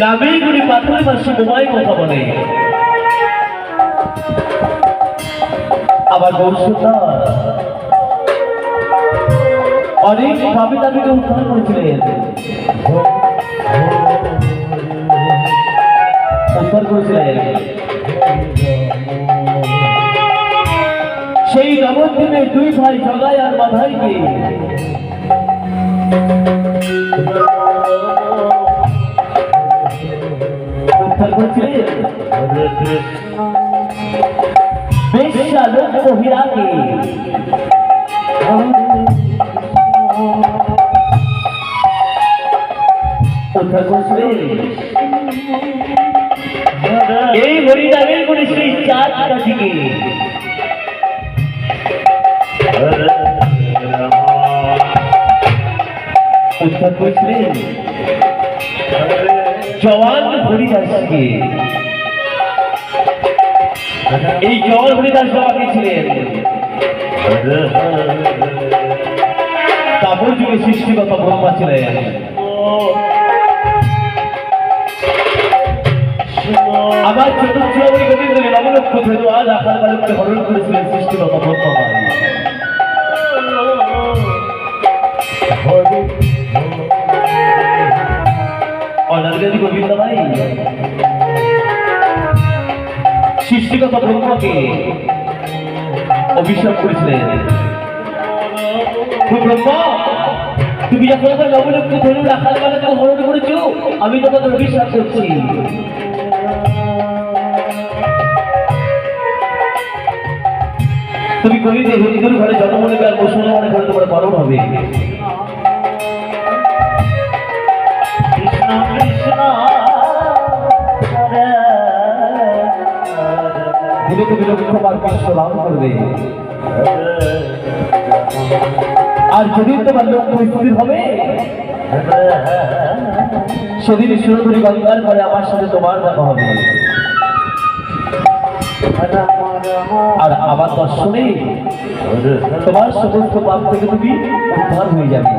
নামেই গুলি পাথরের পাশে বোমায় কথা বলে। আবার অনেক ভাবে দাবিকে উদ্ধার করেছিলেন। উদ্ধার করেছিলেন। সেই নবদ্বীপের দুই ভাই জগাই আর বাধাইকে। উদ্ধার করেছিলেন বেশ্যা লোক মহিলাকে উদ্ধার করেছিলেন এই হরিনামের করে সেই চাঁদ কাঠিকে উদ্ধার করেছিলেন জওয়ান হরিদাসকে। এই জওয়ান হরিদাস বাবাকে ছিলেন? তাপর যুগে সৃষ্টিগত ব্রহ্মা ছিলেন। আবার চতুর্থী গোবিন্দ নবলক্ষ ধরে আজ আকার বালককে হরণ করেছিলেন সৃষ্টিগত ব্রহ্মা। অনার্গাদি গোবিন্দ ভাই। সৃষ্টিগত ব্রহ্মকে অভিশাপ করেছিলেন। ব্রহ্মা, তুমি যখন আমার নবলক্ষ ধরুন রাখাল বালাকে হরণ করেছ, আমি তোমাকে অভিশাপ করছি। তুমি কহিতে হিন্দুর ঘরে জন্ম নেবে আর মুসলমানের ঘরে তোমার পালন হবে। ধীরে ধীরে লক্ষ্যবার কৃষ্ণ লাভ করবে। আর যদি তোমার লক্ষ্য স্থির হবে, সেদিন সুরধুরি গঙ্গার পরে আমার সাথে তোমার দেখা হবে। আর আমার দর্শনে তোমার সমস্ত পাপ থেকে তুমি উদ্ধার হয়ে যাবে।